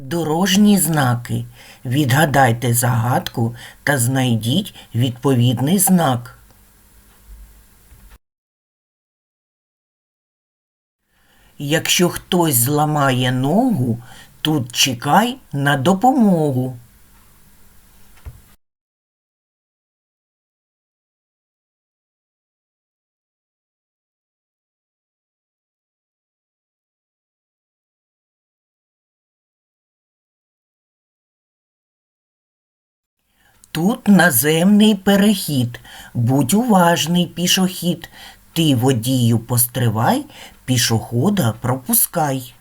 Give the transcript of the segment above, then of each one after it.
Дорожні знаки. Відгадайте загадку та знайдіть відповідний знак. Якщо хтось зламає ногу, тут чекай на допомогу. Тут наземний перехід. Будь уважний, пішохід. Ти водію постривай, пішохода пропускай.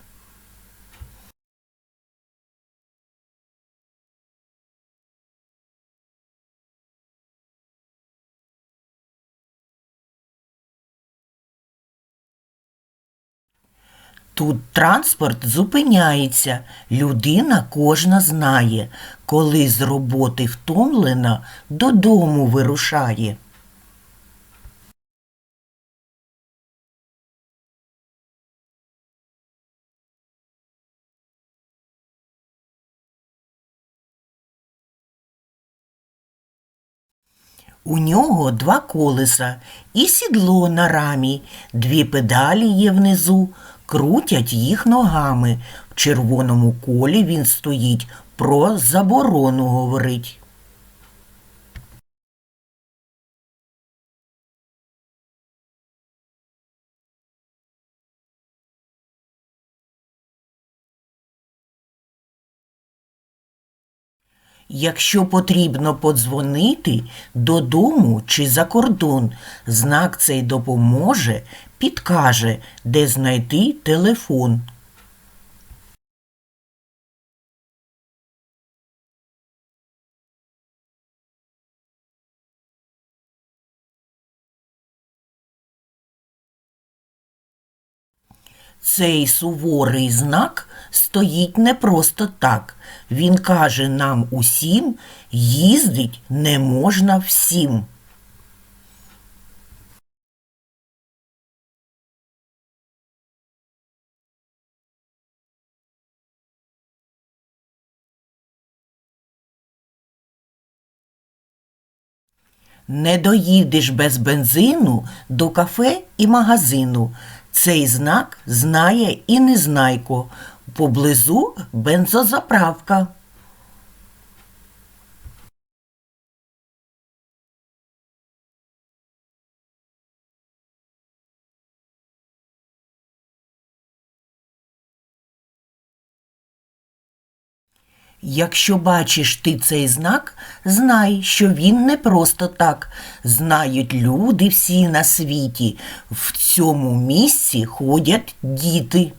Тут транспорт зупиняється, людина кожна знає, коли з роботи втомлена, додому вирушає. У нього два колеса і сідло на рамі, дві педалі є внизу, крутять їх ногами. В червоному колі він стоїть, про заборону говорить. Якщо потрібно подзвонити додому чи за кордон, знак цей допоможе, підкаже, де знайти телефон. Цей суворий знак стоїть не просто так. Він каже нам усім, їздить не можна всім. Не доїдеш без бензину до кафе і магазину. Цей знак знає і незнайко. Поблизу бензозаправка. Якщо бачиш ти цей знак, знай, що він не просто так. Знають люди всі на світі. В цьому місці ходять діти.